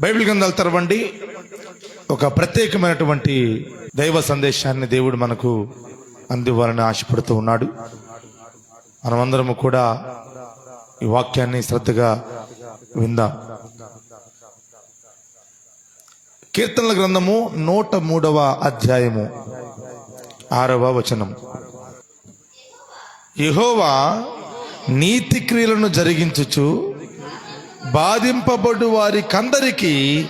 Bible గ్రంథాలు తెరవండి. ఒక ప్రత్యేకమైనటువంటి దైవ సందేశాన్ని దేవుడు మనకు అందివ్వాలని ఆశపడుతూ ఉన్నాడు. మనమందరము కూడా ఈ వాక్యాన్ని శ్రద్ధగా విందాం. కీర్తనల గ్రంథము నూట మూడవ అధ్యాయము ఆరవ వచనం. యహోవా నీతి క్రియలను జరిగించుచు బాధింపబడు వారికందరికీ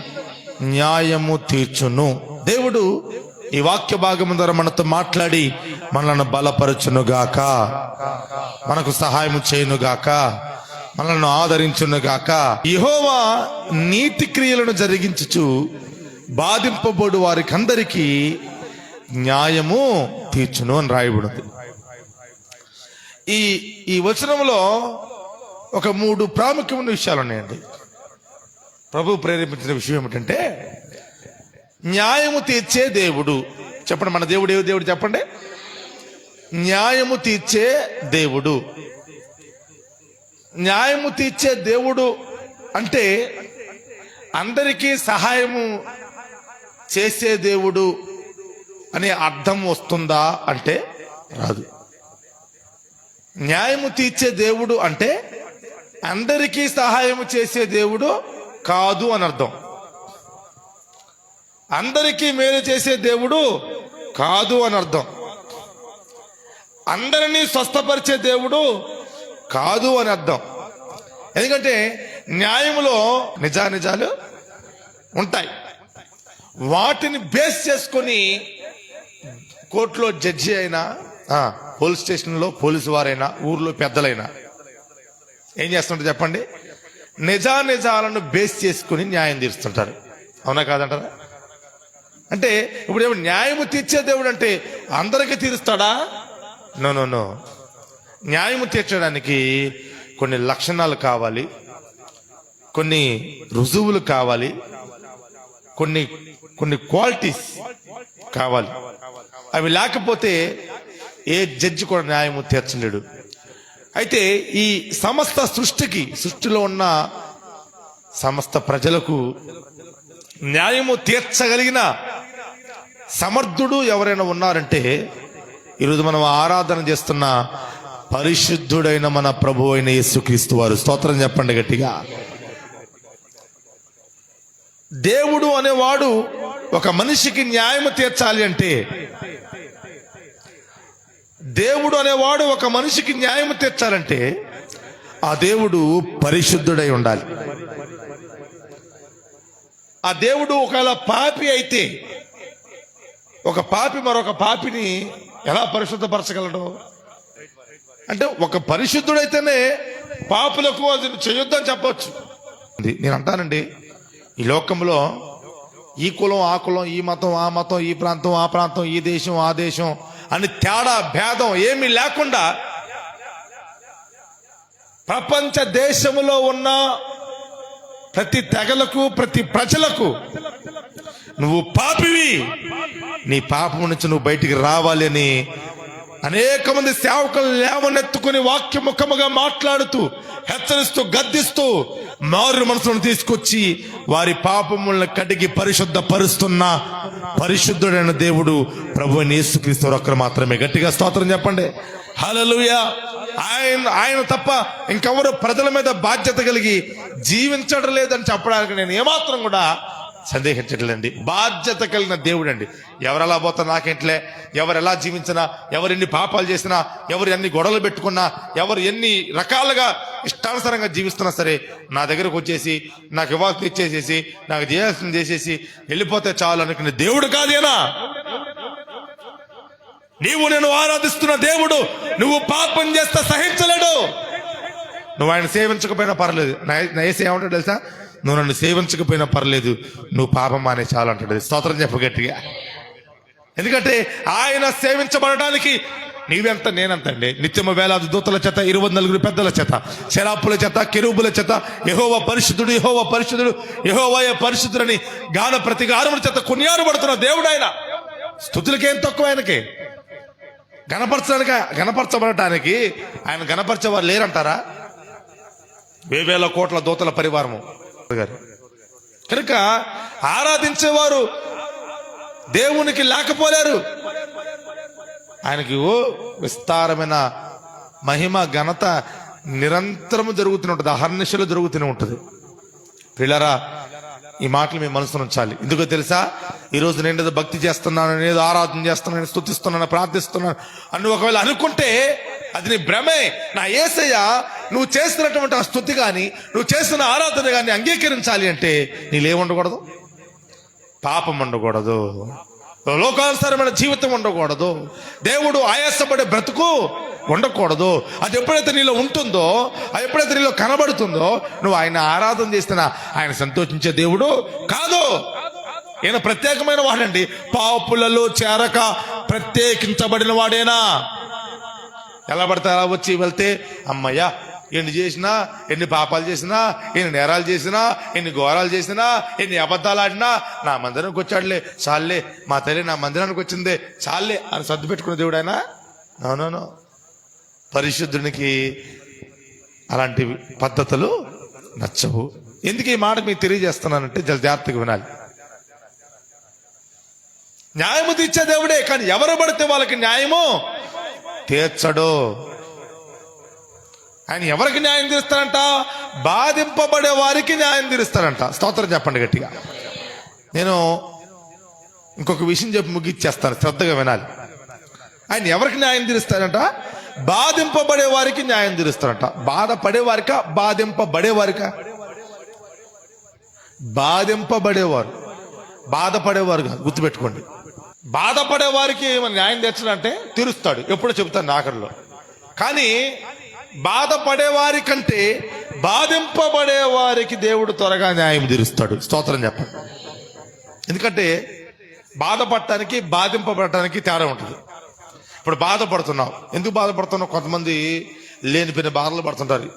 న్యాయము తీర్చును. దేవుడు ఈ వాక్య భాగం ద్వారా మనతో మాట్లాడి మనల్ని బలపరచునుగాక. మనకు సహాయం చేయునుగాక. మనల్ని ఆదరించునుగాక. యహోవా నీతి క్రియలను జరిగించుచు బాధింపబడు వారికందరికీ న్యాయము తీర్చును అని రాయబడింది. ఈ ఈ వచనంలో ఒక మూడు ప్రాముఖ్యమైన విషయాలు ఉన్నాయండి. ప్రభు ప్రేరేపించిన విషయం ఏమిటంటే న్యాయము తీర్చే దేవుడు. చెప్పండి మన దేవుడు ఏ దేవుడు చెప్పండి? న్యాయము తీర్చే దేవుడు. న్యాయము తీర్చే దేవుడు అంటే అందరికీ సహాయము చేసే దేవుడు అనే అర్థం వస్తుందా అంటే రాదు. న్యాయము తీర్చే దేవుడు అంటే అందరికీ సహాయం చేసే దేవుడు కాదు అని అర్థం. అందరికీ మేలు చేసే దేవుడు కాదు అని అర్థం. అందరినీ స్వస్థపరిచే దేవుడు కాదు అని అర్థం. ఎందుకంటే న్యాయములో నిజానిజాలు ఉంటాయి. వాటిని బేస్ చేసుకొని కోర్టులో జడ్జి అయినా పోలీస్ స్టేషన్లో పోలీసు వారైనా ఊర్లో పెద్దలైనా ఏం చేస్తుంటారు చెప్పండి? నిజానిజాలను బేస్ చేసుకుని న్యాయం తీరుస్తుంటారు. అవునా కాదంటారా? అంటే ఇప్పుడు ఏమో న్యాయము తీర్చే దేవుడు అంటే అందరికీ తీరుస్తాడా? No no no. న్యాయము తీర్చడానికి కొన్ని లక్షణాలు కావాలి. కొన్ని రుజువులు కావాలి. కొన్ని కొన్ని క్వాలిటీస్ కావాలి. అవి లేకపోతే ఏ జడ్జి కూడా న్యాయము తీర్చలేడు. అయితే ఈ సమస్త సృష్టికి సృష్టిలో ఉన్న సమస్త ప్రజలకు న్యాయము తీర్చగలిగిన సమర్థుడు ఎవరైనా ఉన్నారంటే ఈరోజు మనం ఆరాధన చేస్తున్న పరిశుద్ధుడైన మన ప్రభు అయిన యేసుక్రీస్తు వారు. స్తోత్రం చెప్పండి గట్టిగా. దేవుడు అనేవాడు ఒక మనిషికి న్యాయం తీర్చాలి అంటే దేవుడు అనేవాడు ఒక మనిషికి న్యాయం తెచ్చాలంటే ఆ దేవుడు పరిశుద్ధుడై ఉండాలి. ఆ దేవుడు ఒకవేళ పాపి అయితే ఒక పాపి మరొక పాపిని ఎలా పరిశుద్ధపరచగలడు? అంటే ఒక పరిశుద్ధుడైతేనే పాపులకు అది చేయొద్దని చెప్పవచ్చు నేను అంటానండి ఈ లోకంలో ఈ కులం ఆ కులం ఈ మతం ఆ మతం ఈ ప్రాంతం ఆ ప్రాంతం ఈ దేశం ఆ దేశం అని తేడా భేదం ఏమీ లేకుండా ప్రపంచ దేశంలో ఉన్న ప్రతి తెగలకు ప్రతి ప్రజలకు నువ్వు పాపివి. నీ పాపం నుంచి నువ్వు బయటికి రావాలి అని అనేక మంది సేవకులు లేవనెత్తుకుని వాక్యముఖముగా మాట్లాడుతూ హెచ్చరిస్తూ గద్దిస్తూ మారు మనసులను తీసుకొచ్చి వారి పాపములను కడిగి పరిశుద్ధ పరుస్తున్న పరిశుద్ధుడైన దేవుడు ప్రభు అయిన యేసుక్రీస్తు ఒక్కరు మాత్రమే. గట్టిగా స్తోత్రం చెప్పండి. హల్లెలూయా ఆయన ఆయన తప్ప ఇంకెవరు ప్రజల మీద బాధ్యత కలిగి జీవించడం లేదని చెప్పడానికి నేను ఏమాత్రం కూడా సందేహించట్లేండి బాధ్యత కలిగిన దేవుడు అండి ఎవరెలా పోతా నాకేంట్లే? ఎవరు ఎలా జీవించినా ఎవరు ఎన్ని పాపాలు చేసినా ఎవరు ఎన్ని గొడవలు పెట్టుకున్నా ఎవరు ఎన్ని రకాలుగా ఇష్టానుసారంగా జీవిస్తున్నా సరే నా దగ్గరకు వచ్చేసి నాకు ఇవ్వాల్సింది ఇచ్చేసేసి నాకు చేయాల్సింది చేసేసి వెళ్ళిపోతే చాలు అనుకునే దేవుడు కాదేనా? నీవు నేను ఆరాధిస్తున్న దేవుడు నువ్వు పాపం చేస్తా సహించలేడు. నువ్వు ఆయన సేవించకపోయినా పర్లేదు. నా నా ఏసీ ఏమంటాడు తెలుసా? నువ్వు నన్ను సేవించకపోయినా పర్లేదు నువ్వు పాపం మానే చాలు అంటాడు స్తోత్రం చెప్ప గట్టిగా. ఎందుకంటే ఆయన సేవించబడటానికి నీవెంత నేనంత అండి నిత్యము వేలాది దూతల చేత ఇరవై నలుగురు పెద్దల చేత శరాపుల చేత కెరూబుల చేత యహోవ పరిశుద్ధుడు యహోవ పరిశుద్ధుడు యహోవయ పరిశుద్ధుడని గాన ప్రతిగారముల చేత కొనియాడబడుతున్న దేవుడు ఆయన. స్థుతులకేం తక్కువ ఆయనకి? గణపరచడానికి గణపరచబడటానికి ఆయన గణపరచేవారు లేరంటారా? వేవేల కోట్ల దూతల పరివారము. కనుక ఆరాధించేవారు దేవునికి లేకపోలేరు. ఆయనకి ఓ విస్తారమైన మహిమ ఘనత నిరంతరము జరుగుతూనే ఉంటుంది. అహర్నిశలు జరుగుతూనే ఉంటుంది. పిల్లరా ఈ మాటలు మీ మనసును ఉంచాలి. ఎందుకో తెలుసా? ఈరోజు నేను ఏదో భక్తి చేస్తున్నాను నేను ఏదో ఆరాధన చేస్తున్నాను స్థుతిస్తున్నాను ప్రార్థిస్తున్నాను అని ఒకవేళ అనుకుంటే అది నీ భ్రమే. నా ఏసయ్య నువ్వు చేస్తున్నటువంటి ఆ స్థుతి కానీ నువ్వు చేస్తున్న ఆరాధన కానీ అంగీకరించాలి అంటే నీళ్ళు ఉండకూడదు? పాపం ఉండకూడదు. లోకానుసారమైన జీవితం ఉండకూడదు. దేవుడు ఆయాసపడే బ్రతుకు ఉండకూడదు. అది ఎప్పుడైతే నీలో ఉంటుందో అది ఎప్పుడైతే నీలో కనబడుతుందో నువ్వు ఆయన ఆరాధన చేస్తున్నా ఆయన సంతోషించే దేవుడు కాదు. ఈయన ప్రత్యేకమైన వాడండి. పాపులలో చేరక ప్రత్యేకించబడిన వాడేనా? ఎలా పడితే అలా వచ్చి వెళ్తే అమ్మయ్యా ఎన్ని చేసినా ఎన్ని పాపాలు చేసినా ఎన్ని నేరాలు చేసినా ఎన్ని ఘోరాలు చేసినా ఎన్ని అబద్ధాలు ఆడినా నా మందిరానికి వచ్చాడులే చాలే మా తల్లి నా మందిరానికి వచ్చిందే చాలే అని సర్దు పెట్టుకున్న దేవుడు ఆయన. పరిశుద్ధునికి అలాంటి పద్ధతులు నచ్చవు. ఎందుకు ఈ మాట మీకు తెలియజేస్తున్నానంటే జర జాగ్రత్తగా వినాలి. న్యాయము తీర్చే దేవుడే కానీ ఎవరు పడితే వాళ్ళకి న్యాయము? తీర్చడు. ఆయన ఎవరికి న్యాయం తీరుస్తారంట? బాధింపబడే వారికి న్యాయం తీరుస్తారంట. స్తోత్రం చెప్పండి గట్టిగా. నేను ఇంకొక విషయం చెప్పి ముగిచ్చేస్తాను. శ్రద్ధగా వినాలి. ఆయన ఎవరికి న్యాయం తీరుస్తారంట? బాధింపబడే వారికి న్యాయం తీరుస్తారంట. బాధపడే వారిక? బాధింపబడే వారిక? బాధింపబడేవారు బాధపడేవారు కాదు గుర్తుపెట్టుకోండి. బాధపడే వారికి ఏమైనా న్యాయం తెచ్చాడంటే తీరుస్తాడు. ఎప్పుడో చెబుతాను ఆఖరిలో కానీ బాధపడే వారి కంటే బాధింపబడే వారికి దేవుడు త్వరగా న్యాయం తీరుస్తాడు. స్తోత్రం చెప్పండి. ఎందుకంటే బాధపడటానికి బాధింపబడటానికి తేడా ఉంటుంది. ఇప్పుడు బాధపడుతున్నావు. ఎందుకు బాధపడుతున్నావు? కొంతమంది లేనిపోయిన బాధలు పడుతుంటారు.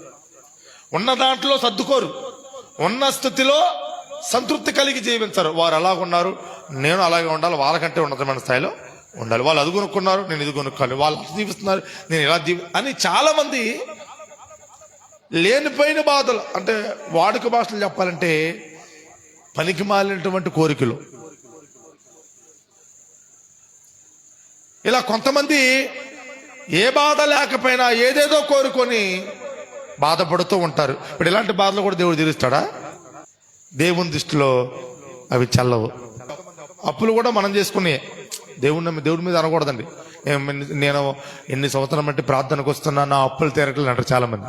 ఉన్న దాంట్లో సర్దుకోరు. ఉన్న స్థితిలో సంతృప్తి కలిగి జీవించరు. వారు అలాగ ఉన్నారు. నేను అలాగే ఉండాలి. వాళ్ళకంటే ఉన్నతమైన స్థాయిలో ఉండాలి. వాళ్ళు అది కొనుక్కున్నారు. నేను ఇది కొనుక్కోవాలి. వాళ్ళు అది జీవిస్తున్నారు. నేను ఇలా జీవి అని చాలామంది లేనిపోయిన బాధలు. అంటే వాడుక భాషలు చెప్పాలంటే పనికి మాలినటువంటి కోరికలు. ఇలా కొంతమంది ఏ బాధ లేకపోయినా ఏదేదో కోరుకొని బాధపడుతూ ఉంటారు. ఇప్పుడు ఇలాంటి బాధలు కూడా దేవుడు తీరుస్తాడా? దేవుని దృష్టిలో అవి చల్లవు. అప్పులు కూడా మనం చేసుకునే దేవుని దేవుడి మీద అనకూడదండి. నేను ఎన్ని సంవత్సరం బట్టి ప్రార్థనకు వస్తున్నా నా అప్పులు తీరట్లేదు అంటారు చాలా మంది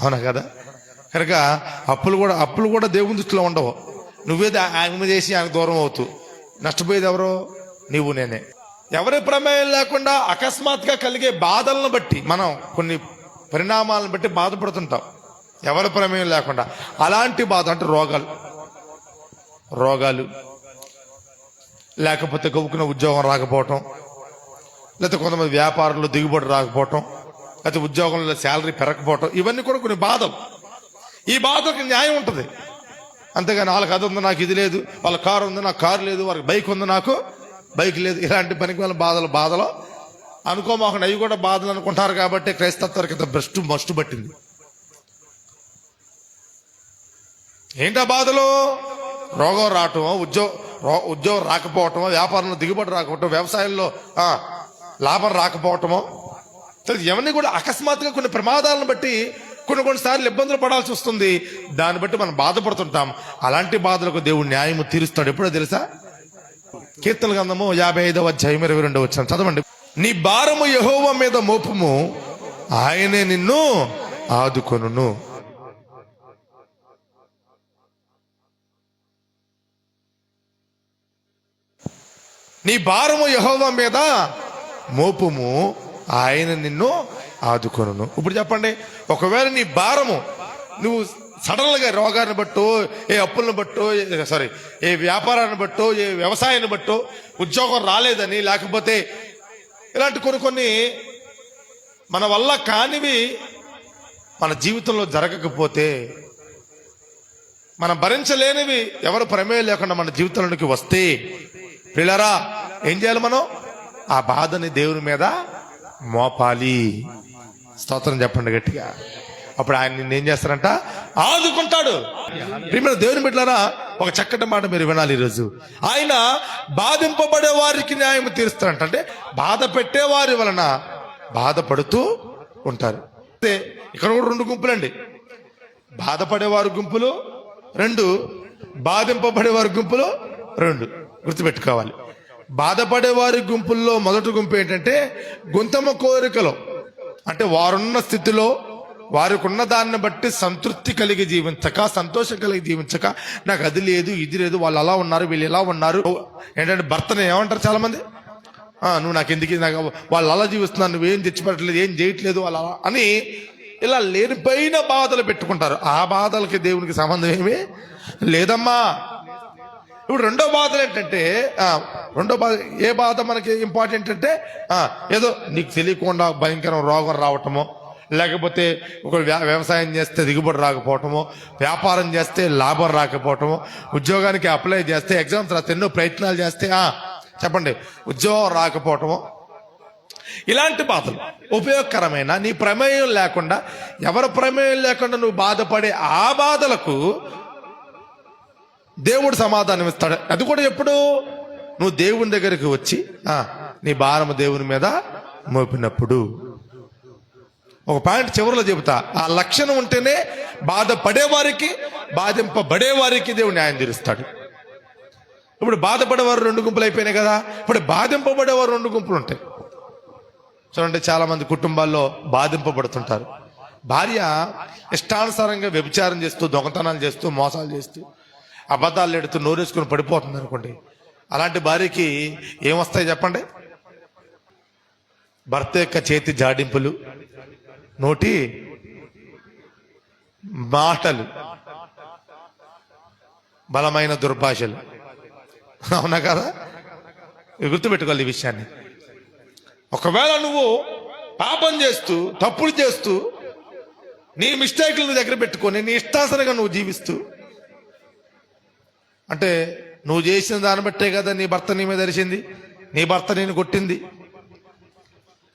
అవునా కదా? కనుక అప్పులు కూడా అప్పులు కూడా దేవుని దృష్టిలో ఉండవు. నువ్వేది ఆయన చేసి ఆయన దూరం అవుతూ. నష్టపోయేది ఎవరో? నీవు నేనే. ఎవరి ప్రమేయం లేకుండా అకస్మాత్తుగా కలిగే బాధలను బట్టి మనం కొన్ని పరిణామాలను బట్టి బాధపడుతుంటాం. ఎవరి ప్రమేయం లేకుండా. అలాంటి బాధ అంటే రోగాలు. రోగాలు. లేకపోతే గబుకున్న ఉద్యోగం రాకపోవటం. లేకపోతే కొంతమంది వ్యాపారంలో దిగుబడి రాకపోవటం. లేకపోతే ఉద్యోగంలో శాలరీ పెరగకపోవటం. ఇవన్నీ కూడా కొన్ని బాధలు. ఈ బాధలకు న్యాయం ఉంటుంది. అంతేగాని వాళ్ళకి అది ఉంది నాకు ఇది లేదు. వాళ్ళ కారు ఉంది నాకు కారు లేదు. వాళ్ళకి బైక్ ఉంది నాకు బైక్ లేదు. ఇలాంటి పనికి వాళ్ళ బాధలు బాధలు. అనుకోమాకుండా అవి కూడా బాధలు అనుకుంటారు కాబట్టి క్రైస్తత్వానికి ఇంత భ్రష్టు మస్టు పట్టింది. ఏంటా బాధలు? రోగం రావటమో? ఉద్యోగ రో- ఉద్యోగం రాకపోవటమో? వ్యాపారంలో దిగుబడి రాకపోవటం వ్యవసాయంలో లాభం రాకపోవటమో? ఇవన్నీ కూడా అకస్మాత్తుగా కొన్ని ప్రమాదాలను బట్టి కొన్ని కొన్నిసార్లు ఇబ్బందులు పడాల్సి వస్తుంది. దాన్ని బట్టి మనం బాధపడుతుంటాం. అలాంటి బాధలకు దేవుడు న్యాయము తీరుస్తాడు. ఎప్పుడో తెలుసా? కీర్తన గంధము యాభై ఐదవ అధ్యాయం ఇరవై రెండు వచ్చిన చదవండి. నీ భారము యహోవ మీద మోపము. ఆయనే నిన్ను ఆదుకొనును. నీ భారము యహోవ మీద మోపుము ఆయన నిన్ను ఆదుకొనును. ఇప్పుడు చెప్పండి ఒకవేళ నీ భారము నువ్వు సడన్గా రోగాన్ని బట్టో ఏ అప్పులను బట్టో సారీ ఏ వ్యాపారాన్ని బట్టో ఏ వ్యవసాయాన్ని బట్టో ఉద్యోగం రాలేదని లేకపోతే ఇలాంటి కొన్ని కొన్ని మన వల్ల కానివి మన జీవితంలో జరగకపోతే మనం భరించలేనివి ఎవరు ప్రమేయం లేకుండా మన జీవితంలోకి వస్తే పిల్లరా ఏం చేయాలి మనం? ఆ బాధని దేవుని మీద మోపాలి. స్తోత్రం చెప్పండి గట్టిగా. అప్పుడు ఆయన నిన్ను ఏం చేస్తారంట? ఆదుకుంటాడు. ప్రియమైన దేవుని బిడ్డలారా ఒక చక్కటి మాట మీరు వినాలి ఈరోజు. ఆయన బాధింపబడే వారికి న్యాయం తీరుస్తారంట. అంటే బాధ పెట్టే వారి వలన బాధపడుతూ ఉంటారు. అయితే ఇక్కడ కూడా రెండు గుంపులండి. బాధపడేవారు గుంపులు రెండు. బాధింపబడేవారు గుంపులు రెండు. గుర్తుపెట్టుకోవాలి. బాధపడేవారి గుంపుల్లో మొదటి గుంపు ఏంటంటే గుంతమ కోరికలు. అంటే వారున్న స్థితిలో వారికున్న దాన్ని బట్టి సంతృప్తి కలిగి జీవించక సంతోషం కలిగి జీవించక నాకు అది లేదు ఇది లేదు వాళ్ళు అలా ఉన్నారు వీళ్ళు ఇలా ఉన్నారు. ఏంటంటే భర్తను ఏమంటారు చాలా మంది నువ్వు నాకు ఎందుకు నాకు వాళ్ళు అలా జీవిస్తున్నారు నువ్వేం తెచ్చిపెట్టలేదు ఏం చేయట్లేదు వాళ్ళు అలా అని ఇలా లేనిపోయిన బాధలు పెట్టుకుంటారు. ఆ బాధలకి దేవునికి సంబంధం ఏమీ? లేదమ్మా ఇప్పుడు రెండో బాధలు ఏంటంటే రెండో బాధ ఏ బాధ మనకి ఇంపార్టెంట్ అంటే ఏదో నీకు తెలియకుండా భయంకరం రోగం రావటము లేకపోతే ఒక వ్యవసాయం చేస్తే దిగుబడి రాకపోవటము వ్యాపారం చేస్తే లాభం రాకపోవటము ఉద్యోగానికి అప్లై చేస్తే ఎగ్జామ్స్ రాస్తే ఎన్నో ప్రయత్నాలు చేస్తే చెప్పండి ఉద్యోగం రాకపోవటము. ఇలాంటి బాధలు ఉపయోగకరమైన నీ ప్రమేయం లేకుండా ఎవరి ప్రమేయం లేకుండా నువ్వు బాధపడే ఆ బాధలకు దేవుడు సమాధానం ఇస్తాడు. అది కూడా ఎప్పుడు? నువ్వు దేవుని దగ్గరికి వచ్చి నీ భారము దేవుని మీద మోపినప్పుడు. ఒక పాయింట్ చివరిలో చెబుతా. ఆ లక్షణం ఉంటేనే బాధపడే వారికి బాధింపబడే వారికి దేవుడు న్యాయం తీరుస్తాడు. ఇప్పుడు బాధపడేవారు రెండు గుంపులు అయిపోయినాయి కదా. ఇప్పుడు బాధింపబడేవారు రెండు గుంపులు ఉంటాయి. చూడండి చాలా మంది కుటుంబాల్లో బాధింపబడుతుంటారు. భార్య ఇష్టానుసారంగా వ్యభిచారం చేస్తూ దొంగతనాలు చేస్తూ మోసాలు చేస్తూ అబద్ధాలు ఎడుతూ నోరేసుకుని పడిపోతుంది అనుకోండి. అలాంటి భార్యకి ఏమొస్తాయి చెప్పండి? భర్త యొక్క చేతి జాడింపులు నోటి మాటలు బలమైన దుర్భాషలు. అవునా కదా? గుర్తుపెట్టుకోవాలి ఈ విషయాన్ని. ఒకవేళ నువ్వు పాపం చేస్తూ తప్పులు చేస్తూ నీ మిస్టేక్లు దగ్గర పెట్టుకొని నీ ఇష్టాసనగా నువ్వు జీవిస్తూ అంటే నువ్వు చేసిన దాన్ని బట్టే కదా నీ భర్త నీ మీద అరిచింది. నీ భర్త నేను కొట్టింది.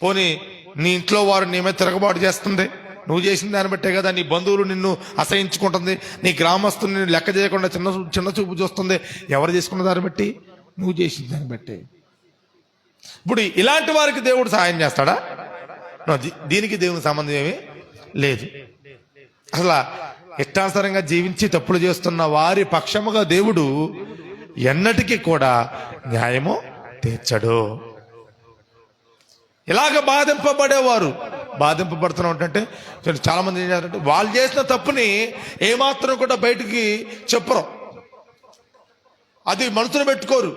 పోనీ నీ ఇంట్లో వారు నీ మీద తిరగబాటు చేస్తుంది. నువ్వు చేసిన దాన్ని బట్టే కదా నీ బంధువులు నిన్ను అసహించుకుంటుంది. నీ గ్రామస్తులు నిన్ను లెక్క చేయకుండా చిన్న చిన్న చూపు చూస్తుంది. ఎవరు చేసుకున్న దాన్ని బట్టి? నువ్వు చేసిన దాన్ని బట్టి. ఇప్పుడు ఇలాంటి వారికి దేవుడు సహాయం చేస్తాడా? దీనికి దేవునికి సంబంధం ఏమీ లేదు. అసలు ఇష్టానుసారంగా జీవించి తప్పులు చేస్తున్న వారి పక్షముగా దేవుడు ఎన్నటికీ కూడా న్యాయము తీర్చడు. ఇలాగ బాధింపబడేవారు. బాధింపబడుతున్నాం అంటే చాలా మంది ఏం చేస్తారంటే వాళ్ళు చేసిన తప్పుని ఏమాత్రం కూడా బయటికి చెప్పరు. అది మనసులో పెట్టుకోరు.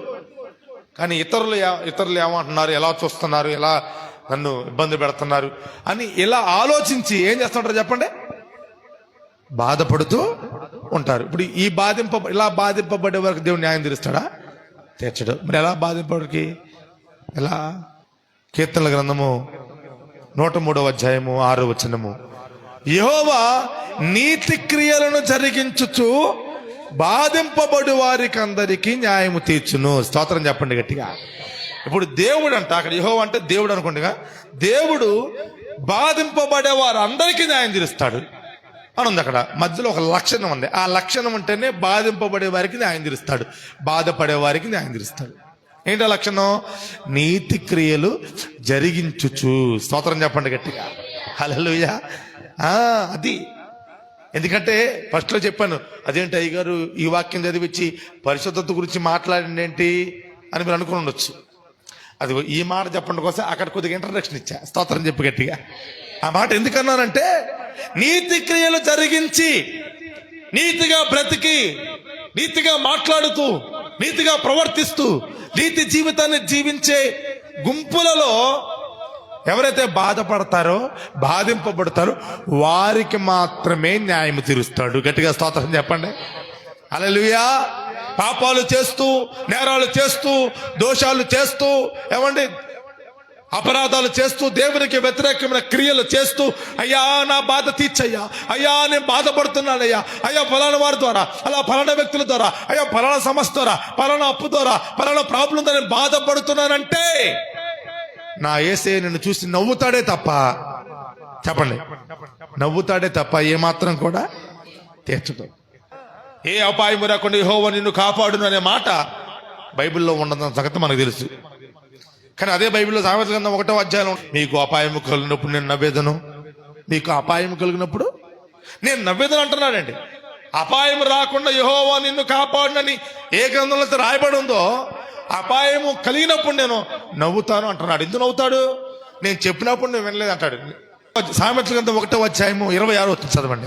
కానీ ఇతరులు ఇతరులు ఏమంటున్నారు ఎలా చూస్తున్నారు ఎలా నన్ను ఇబ్బంది పెడుతున్నారు అని ఇలా ఆలోచించి ఏం చేస్తుంటారు చెప్పండి? బాధపడుతూ ఉంటారు. ఇప్పుడు ఈ బాధింప ఇలా బాధింపబడే వరకు దేవుడు న్యాయం తీరుస్తాడా? తీర్చడు. మరి ఎలా బాధింపడికి ఎలా? కీర్తనల గ్రంథము నూట మూడవ అధ్యాయము ఆరో వచనము. యహోవా నీతి క్రియలను జరిగించుచు బాధింపబడు వారికి అందరికీ న్యాయము తీర్చును. స్తోత్రం చెప్పండి గట్టిగా. ఇప్పుడు దేవుడు అంట అక్కడ యహోవ అంటే దేవుడు అనుకోండిగా దేవుడు బాధింపబడే వారు అందరికీ న్యాయం తీరుస్తాడు. అని ఉంది అక్కడ. మధ్యలో ఒక లక్షణం ఉంది. ఆ లక్షణం ఉంటేనే బాధింపబడే వారికి న్యాయం తీరుస్తాడు. బాధపడే వారికి న్యాయం తీరుస్తాడు. ఏంటో లక్షణం? నీతి క్రియలు జరిగించుచు. స్తోత్రం చెప్పండి గట్టిగా. హల్లెలూయా. అది. ఎందుకంటే ఫస్ట్లో చెప్పాను అదేంటి అయ్యగారు ఈ వాక్యం చదివించి పరిశుద్ధత గురించి మాట్లాడండి ఏంటి? అని మీరు అనుకుని ఉండొచ్చు. అది ఈ మాట చెప్పండి కోసం అక్కడ కొద్దిగా ఇంట్రడక్షన్ ఇచ్చా. స్తోత్రం చెప్పి గట్టిగా. ఆ మాట ఎందుకన్నానంటే నీతి క్రియలు జరిగించి నీతిగా బ్రతికి నీతిగా మాట్లాడుతూ నీతిగా ప్రవర్తిస్తూ నీతి జీవితాన్ని జీవించే గుంపులలో ఎవరైతే బాధపడతారో బాధింపబడతారో వారికి మాత్రమే న్యాయం తీరుస్తాడు. గట్టిగా స్తోత్రం చెప్పండి. అలలుయా పాపాలు చేస్తూ నేరాలు చేస్తూ దోషాలు చేస్తూ ఏమండి? అపరాధాలు చేస్తూ దేవునికి వ్యతిరేకమైన క్రియలు చేస్తూ అయ్యా నా బాధ తీర్చయ్యా అయ్యా నేను బాధపడుతున్నానయ్యా అయ్యా ఫలానా వారి ద్వారా అలా ఫలానా వ్యక్తుల ద్వారా అయ్యా ఫలానా సమస్య ద్వారా ఫలానా అప్పు ద్వారా ఫలానా ప్రాబ్లం ద్వారా నేను బాధపడుతున్నానంటే నా ఏసే నిన్ను చూసి నవ్వుతాడే తప్ప చెప్పండి నవ్వుతాడే తప్ప ఏమాత్రం కూడా తీర్చదు. ఏ అపాయం రాకుండా యెహోవా నిన్ను కాపాడును అనే మాట బైబిల్లో ఉండదన్న సంగతి మనకు తెలుసు. కానీ అదే బైబిల్లో సామెత గ్రంథం ఒకటో అధ్యాయం మీకు అపాయం కలిగినప్పుడు నేను నవ్వేదను? మీకు అపాయం కలిగినప్పుడు నేను నవ్వేదను అంటున్నాడండి. అపాయం రాకుండా యహోవా నిన్ను కాపాడునని ఏ గ్రంథంలో అయితే రాయబడి ఉందో అపాయము కలిగినప్పుడు నేను నవ్వుతాను అంటున్నాడు. ఎందుకు నవ్వుతాడు? నేను చెప్పినప్పుడు నేను వినలేదు అంటాడు. సామెతల గ్రంథం ఒకటో అధ్యాయము ఇరవై ఆరు వచ్చింది చదవండి.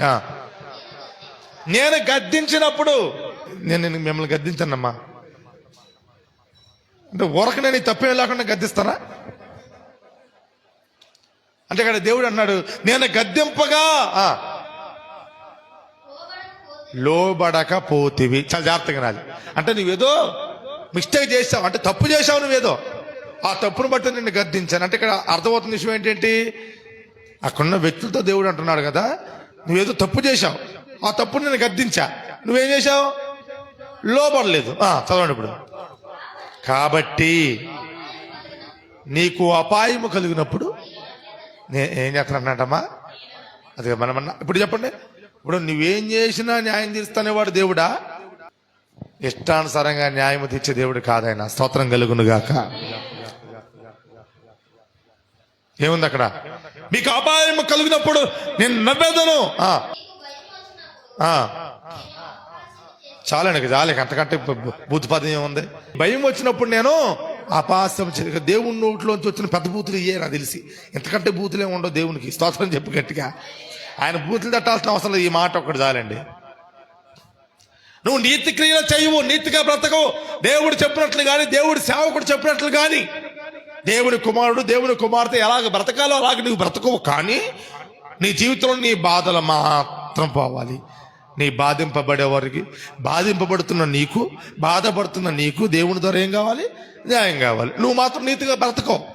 నేను గద్దించినప్పుడు నేను మిమ్మల్ని గద్దించానమ్మా. అంటే ఊరక నేను తప్పేం లేకుండా గద్దిస్తానా? అంటే ఇక్కడ దేవుడు అన్నాడు నేను గద్దెంపగా లోబడకపోతివి. లోబడక పోతివి చాలా జాగ్రత్తగా నాది అంటే నువ్వేదో మిస్టేక్ చేసావు అంటే తప్పు చేసావు నువ్వేదో. ఆ తప్పును బట్టి నిన్ను గద్దించాను. అంటే ఇక్కడ అర్థమవుతున్న విషయం ఏంటంటి అక్కడున్న వ్యక్తులతో దేవుడు అంటున్నాడు కదా నువ్వేదో తప్పు చేశావు ఆ తప్పును నేను గద్దించా. నువ్వేం చేశావు? లోబడలేదు. చదవండి ఇప్పుడు. కాబట్టి నీకు అపాయము కలిగినప్పుడు నే- ఏం చేస్తున్నాడమ్మా అది మనమన్నా ఇప్పుడు చెప్పండి. ఇప్పుడు నువ్వేం చేసినా న్యాయం తీరుస్తానేవాడు దేవుడా? ఇష్టానుసారంగా న్యాయం తీర్చే దేవుడు కాదైనా స్తోత్రం కలుగునుగాక. ఏముంది అక్కడ? మీకు అపాయం కలిగినప్పుడు నేను నవ్వేదను. చాలండి చాలే అంతకంటే బుద్ధిపదం ఏముంది? భయం వచ్చినప్పుడు నేను అపాస్యం చే- దేవుని నోట్లోంచి వచ్చిన పెద్ద బూతులు ఇయ్యే నాకు తెలిసి. ఎంతకంటే బూతులే ఉండవు దేవునికి. స్తోత్రం చెప్పు గట్టిగా. ఆయన బూతులు తట్టాల్సిన అవసరం లేదు. ఈ మాట ఒకటి చాలండి. నువ్వు నీతి క్రియలు చేయవు నీతిగా బ్రతకవు. దేవుడు చెప్పినట్లు కానీ దేవుడి సేవకుడు చెప్పినట్లు కానీ దేవుని కుమారుడు దేవుని కుమార్తె ఎలాగ బ్రతకాలో అలాగ నువ్వు బ్రతకవు. కానీ నీ జీవితంలో నీ బాధలు మాత్రం పోవాలి. నీ బాధింపబడే వారికి బాధింపబడుతున్న నీకు బాధపడుతున్న నీకు దేవుని ద్వారా ఏం కావాలి? న్యాయం కావాలి. నువ్వు మాత్రం నీతిగా బ్రతకో.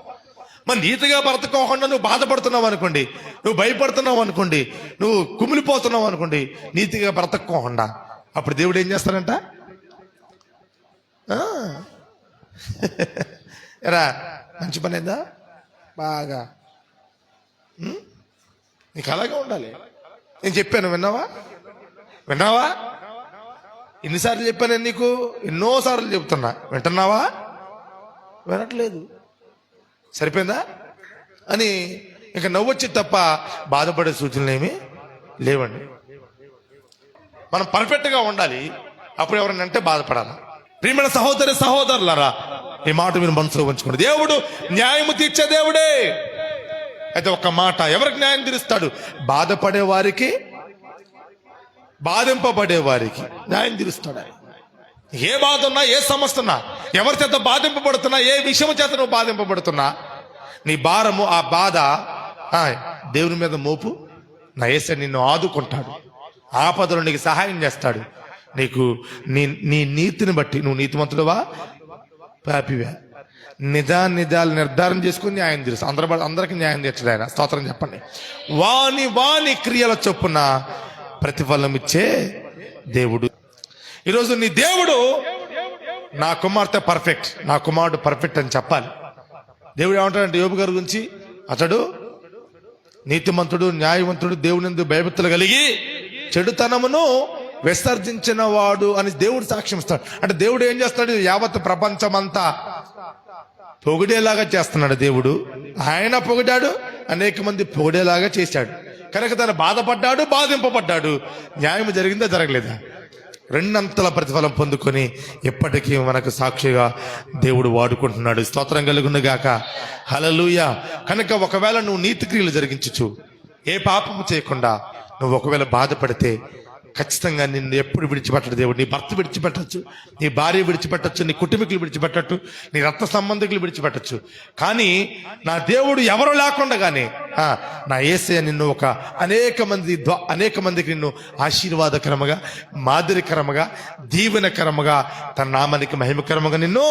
మరి నీతిగా బ్రతకోకుండా నువ్వు బాధపడుతున్నావు అనుకోండి నువ్వు భయపడుతున్నావు అనుకోండి నువ్వు కుమిలిపోతున్నావు అనుకోండి నీతిగా బ్రతకోకుండా అప్పుడు దేవుడు ఏం చేస్తాడంట? రా మంచి పని అయిందా? బాగా. నీకు అలాగే ఉండాలి. నేను చెప్పాను విన్నావా? విన్నావా ఎన్నిసార్లు చెప్పాను నీకు? ఎన్నోసార్లు చెప్తున్నా. వింటున్నావా? వినట్లేదు. సరిపోయిందా? అని ఇంకా నవ్వొచ్చి తప్ప బాధపడే సూచనలు ఏమీ లేవండి. మనం పర్ఫెక్ట్గా ఉండాలి. అప్పుడు ఎవరైనా అంటే బాధపడాలి. ప్రియమైన సహోదరి సహోదరులరా ఈ మాట మీరు మనసులో ఉంచుకోండి. దేవుడు న్యాయము తీర్చే దేవుడే. అయితే ఒక మాట ఎవరికి న్యాయం తీరుస్తాడు? బాధపడే వారికి బాధింపబడే వారికి న్యాయం తీరుస్తాడు. ఆయన. ఏ బాధ ఉన్నా ఏ సమస్య ఉన్నా ఎవరి చేత బాధింపబడుతున్నా ఏ విషయం చేత నువ్వు బాధింపబడుతున్నా నీ భారము ఆ బాధ దేవుని మీద మోపు నా ఏసే నిన్ను ఆదుకుంటాడు. ఆపదలు నీకు సహాయం చేస్తాడు. నీకు నీ నీ నీతిని బట్టి నువ్వు నీతిమంతుడువా? పాపివా. నిజా నిజాలు నిర్ధారణ చేసుకుని న్యాయం తీరుస్తా అందరి అందరికి న్యాయం తీర్చడు ఆయన. స్తోత్రం చెప్పండి. వాని వాని క్రియల చొప్పున ప్రతిఫలం ఇచ్చే దేవుడు. ఈరోజు నీ దేవుడు నా కుమార్తె పర్ఫెక్ట్ నా కుమారుడు పర్ఫెక్ట్ అని చెప్పాలి. దేవుడు ఏమంటాడంటే యోబు గారి గురించి? అతడు నీతిమంతుడు న్యాయవంతుడు దేవుని భయభక్తులు కలిగి చెడుతనమును విసర్జించిన వాడు అని దేవుడు సాక్ష్యం ఇస్తాడు. అంటే దేవుడు ఏం చేస్తాడు? యావత్ ప్రపంచమంతా పొగిడేలాగా చేస్తున్నాడు దేవుడు. ఆయన పొగిడాడు అనేక మంది పొగిడేలాగా చేశాడు. కనుక తను బాధపడ్డాడు బాధింపబడ్డాడు. న్యాయం జరిగిందా జరగలేదా? రెండంతల ప్రతిఫలం పొందుకొని ఎప్పటికీ మనకు సాక్షిగా దేవుడు వాడుకుంటున్నాడు. స్తోత్రం కలుగునుగాక హలలుయ కనుక ఒకవేళ నువ్వు నీతి క్రియలు జరిగించచ్చు ఏ పాపము చేయకుండా నువ్వు ఒకవేళ బాధపడితే ఖచ్చితంగా నిన్ను ఎప్పుడు విడిచిపెట్టడు దేవుడు. నీ భర్త విడిచిపెట్టచ్చు నీ భార్య విడిచిపెట్టచ్చు నీ కుటుంబీకులు విడిచిపెట్టచ్చు నీ రక్త సంబంధికులు విడిచిపెట్టచ్చు. కానీ నా దేవుడు ఎవరు లేకుండా కానీ నా ఏసే నిన్ను ఒక అనేక మంది అనేక మందికి నిన్ను ఆశీర్వాదకరముగా మాదిరికరముగా దీవెనకరముగా తన నామానికి మహిమకరముగా నిన్ను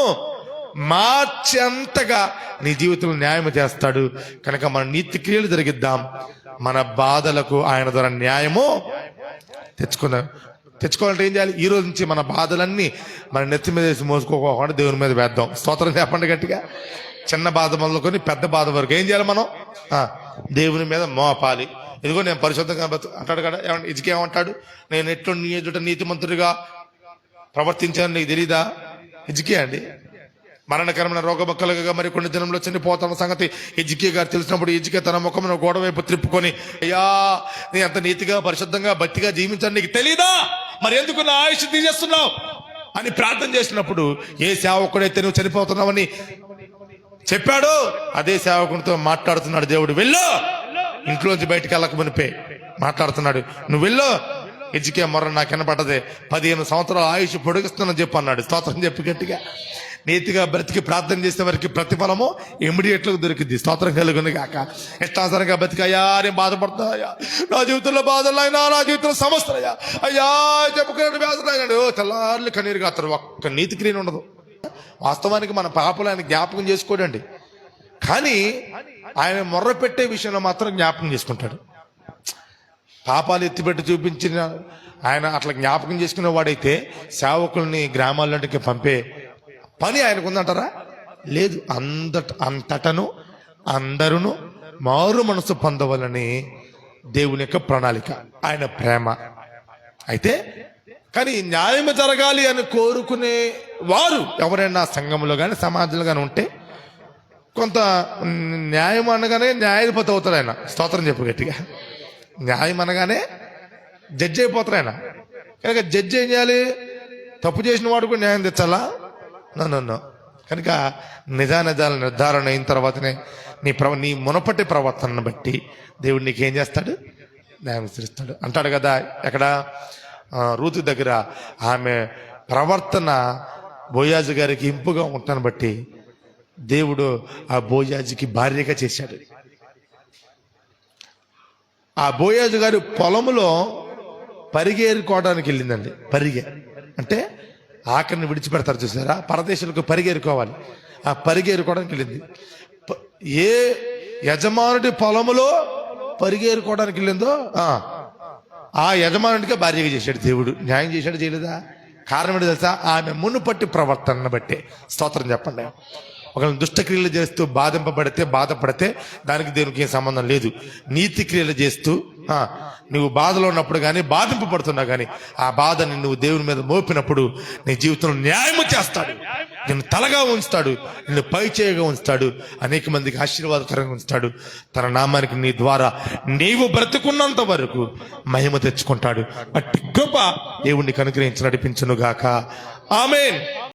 మార్చేంతగా నీ జీవితంలో న్యాయం చేస్తాడు. కనుక మన నీతి క్రియలు జరిగిద్దాం. మన బాధలకు ఆయన ద్వారా న్యాయము తెచ్చుకున్నా. తెచ్చుకోవాలంటే ఏం చేయాలి? ఈ రోజు నుంచి మన బాధలన్నీ మన నెత్తి మీద వేసి మోసుకోకుండా దేవుని మీద వేద్దాం. స్తోత్రం చెప్పండి గట్టిగా. చిన్న బాధ మొదలుకొని పెద్ద బాధ వరకు ఏం చేయాలి మనం? దేవుని మీద మోపాలి. ఇదిగో నేను పరిశుద్ధంగా అంటాడు కదా ఏమంటే ఇజికేమంటాడు నేను ఎట్లు నీ ఎదుట నీతిమంతుడిగా ప్రవర్తించాను నీకు తెలీదా? ఇజికే అండి. మరణకరమైన రోగమొక్కలుగా మరి కొన్ని దినంలో చనిపోతున్న సంగతి ఎజికే గారు తెలిసినప్పుడు ఎజికే తన ముఖమును గోడ వైపు త్రిప్పుకొని అయ్యా నీ అంత నీతిగా పరిశుద్ధంగా భక్తిగా జీవించాను నీకు తెలీదా? మరి ఎందుకు నా ఆయుష్ తీసేస్తున్నావు? అని ప్రార్థన చేసినప్పుడు ఏ సేవకుడైతే నువ్వు చనిపోతున్నావని చెప్పాడు అదే సేవకునితో మాట్లాడుతున్నాడు దేవుడు. వెళ్ళు! ఇంట్లోంచి బయటికి వెళ్ళక మునిపే మాట్లాడుతున్నాడు. నువ్వు వెళ్ళు! ఎజ్కే మొర్ర నాకు వినపడ్డదే పదిహేను సంవత్సరాల ఆయుష్ పొడిగిస్తున్నాను చెప్పు అన్నాడు. స్తోత్రం చెప్పి గట్టిగా. నీతిగా బ్రతికి ప్రార్థన చేసే వారికి ప్రతిఫలము ఇమ్మీడియట్ దొరికింది. స్తోత్రం కలుగుని కాక ఇష్టాసరంగా బ్రతికయ్యా నేను బాధపడుతున్నా నా జీవితంలో బాధలు అయినా నా జీవితంలో సమస్యలు అయ్యా అయ్యా చెప్పుకున్నట్టు వ్యాధులు తెల్లారులు కన్నీరు కాస్తారు. ఒక్క నీతి క్రియను ఉండదు. వాస్తవానికి మన పాపలు ఆయన జ్ఞాపకం చేసుకోడండి. కానీ ఆయన మొర్ర పెట్టే విషయంలో మాత్రం జ్ఞాపకం చేసుకుంటాడు. పాపాలు ఎత్తిపెట్టి చూపించిన ఆయన అట్లా జ్ఞాపకం చేసుకునే వాడైతే సేవకుల్ని గ్రామాల్లోకి పంపే పని ఆయనకు ఉందంటారా లేదు అందట అంతటను అందరును మారు మనసు పొందవలని దేవుని యొక్క ప్రణాళిక ఆయన ప్రేమ. అయితే కానీ న్యాయం జరగాలి అని కోరుకునే వారు ఎవరైనా సంఘంలో కానీ సమాజంలో కానీ ఉంటే కొంత న్యాయం అనగానే న్యాయాధిపతి అవుతాడు ఆయన. స్తోత్రం చెప్పు గట్టిగా. న్యాయం అనగానే జడ్జి అయిపోతారు ఆయన. కనుక జడ్జి ఏం చేయాలి? తప్పు చేసిన వాడు కూడా న్యాయం తెచ్చాలా? నన్ను కనుక నిజానిజాల నిర్ధారణ అయిన తర్వాతనే నీ ప్రవ నీ మునపటి ప్రవర్తనను బట్టి దేవుడు నీకేం చేస్తాడు? న్యాయం అంటాడు కదా ఎక్కడ? రూతు దగ్గర ఆమె ప్రవర్తన బోయాజు గారికి ఇంపుగా ఉంటాను బట్టి దేవుడు ఆ బోయాజుకి భార్యగా చేశాడు. ఆ బోయాజు గారి పొలంలో పరిగేరుకోవడానికి వెళ్ళిందండి. పరిగె. అంటే ఆఖరిని విడిచిపెడతారు చూసారా? పరదేశాలకు పరిగేరుకోవాలి. ఆ పరిగేరుకోవడానికి వెళ్ళింది. ఏ యజమానుడి పొలములో పరిగేరుకోవడానికి వెళ్ళిందో ఆ, ఆ యజమానుడికే భార్యగా చేశాడు దేవుడు. న్యాయం చేశాడు చేయలేదా? కారణం ఏంటి తెలుసా? ఆమె మునుపట్టి ప్రవర్తనను బట్టే. స్తోత్రం చెప్పండి. ఒకవేళ దుష్టక్రియలు చేస్తూ బాధింపబడితే బాధపడితే దానికి దేవునికి ఏం సంబంధం లేదు. నీతి క్రియలు చేస్తూ నువ్వు బాధలో ఉన్నప్పుడు కానీ బాధింపబడుతున్నా కానీ ఆ బాధని నువ్వు దేవుని మీద మోపినప్పుడు నీ జీవితంలో న్యాయము చేస్తాడు. నిన్ను తలగా ఉంచుతాడు నిన్ను పై చేయగా ఉంచుతాడు అనేక మందికి ఆశీర్వాదకరంగా ఉంచుతాడు. తన నామానికి నీ ద్వారా నీవు బ్రతుకున్నంత వరకు మహిమ తెచ్చుకుంటాడు. అట్టి గొప్ప దేవుణ్ణి కనుగ్రహించి నడిపించునుగాక. ఆమెన్.